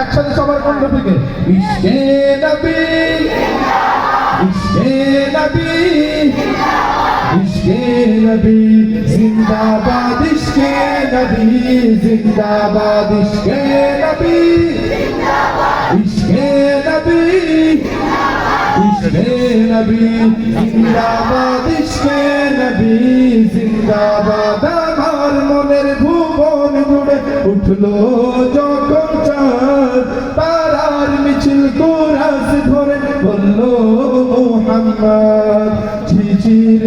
একসাথে সবার কণ্ঠ থেকে ইশকে নবী ইশকে নবী ইশকে নবী, জিন্দাবাদ ইশকে নবী, জিন্দাবাদ ইশকে নবী ইশকে নবী ইশকে নবী, জিন্দাবাদ ইশকে নবী, জিন্দাবাদ, আমার মনের ভুবন জুড়ে উঠল যখন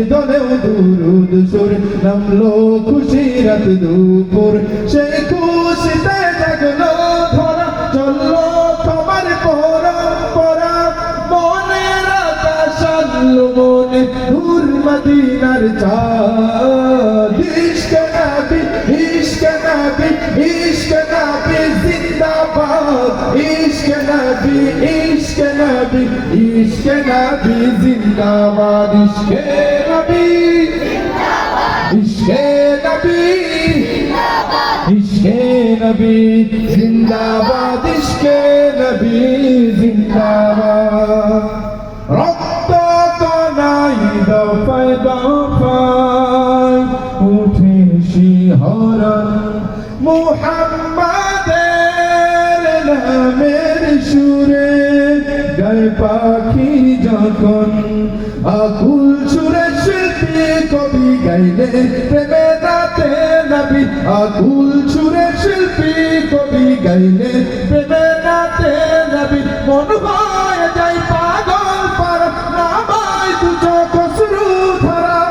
দলেও দুরুদ সুর, নামলো খুশি রাত দুপুর। সেই খুশিতে জাগলো ধরা, চলল তোমার পরম্পরা মনের আকাশ আনলো মনে, নূর মদিনার চাঁদ। ইশক জিন্দাবাদ। ইশক নবী ইশক নবী ইশকে নবী জিন্দাবাদ ইশকে নবী জিন্দাবাদ। রক্ত কনাই দফায় দফায়। উঠে শিহরণ মুহাম্মাদের নামের সুরে। গায় পাখি যখন আকুল গাইলে প্রেমে দাতে নবী আকুল সুরে শিল্পী কবি গাইলে প্রেমে দাতে নবী। মন হয় যাই পাগল পার নামাই তু চোখ শুরু ধরা।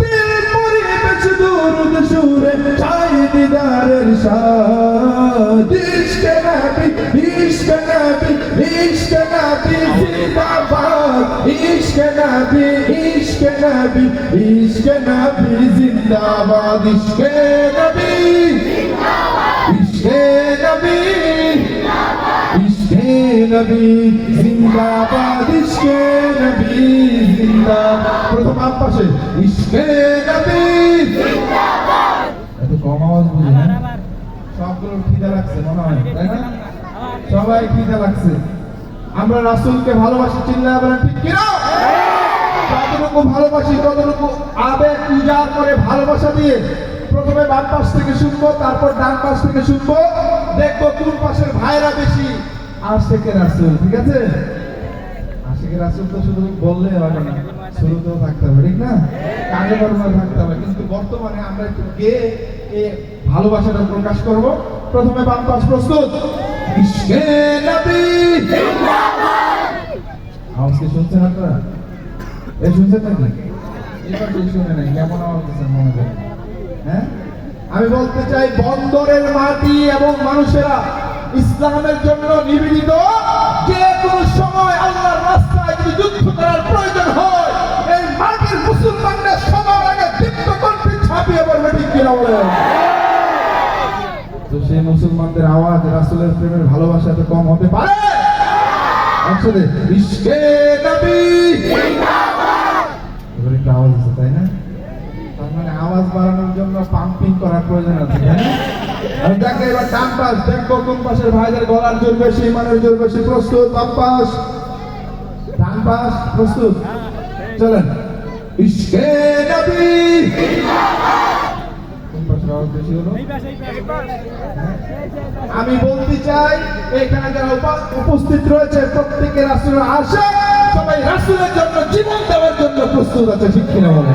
দিল পরিবেশ দুরুদ সুরে চাই দিদারের সাদ ইশক নবী ইশক নবী ইশক নবী ইশক নবী ইশক নবী জিন্দাবাদ। ইশক নবী নবী জিন্দাবাদ। ইশকে জিন্দাবাদ। প্রথম হ্যাঁ? না? সবাই খিদে লাগছে। আমরা রাসূলকে ভালোবাসি, চিল্লায় বলেন, ঠিক কি না যতটুকু ভালোবাসি, ততটুকু আবেগ, পূজা করে ভালোবাসা দিয়ে প্রথমে বাম পাশ থেকে শুনব, তারপর ডান পাশ থেকে শুনব। দেখব কোন পাশের ভাইরা বেশি। আশেকে রাসূল, ঠিক আছে? তো শুধু বললে হবে না থাকতে হবে, ঠিক না? কাজে কর্মে থাকতে হবে, কিন্তু বর্তমানে আমরা একটু গেয়ে এই ভালোবাসাটা প্রকাশ করব। প্রথমে বাম পাশ প্রস্তুত। আওয়াজ কি শুনছেন আপনারা? হ্যাঁ? আমি বলতে চাই, বন্দরের মাটি এবং মানুষেরা ইসলামের জন্য নিবেদিত। যে কোনো সময় আল্লাহর রাস্তায় যদি যুদ্ধ করার প্রয়োজন হয়, এই মাটির সবার আগে ছাপিয়ে পড়বে, ঠিক কিনা বলেন তো সেই মুসলমানদের আওয়াজ রাসূলের প্রেমের ভালোবাসা তো কম হতে পারে? একসাথে ইশকে নবী কোন পাশের ভাইদের গলার জোর বেশি মানের জোর বেশি প্রস্তুত বাম পাশ। ডান পাশ প্রস্তুত। চলেন। ইশকে নবী। আমি বলতে চাই এখানে যারা উপস্থিত রয়েছে প্রত্যেকে রাসুলের আসে সবাই রাসুলের জন্য জীবন দেওয়ার জন্য প্রস্তুত আছে কিনা বলে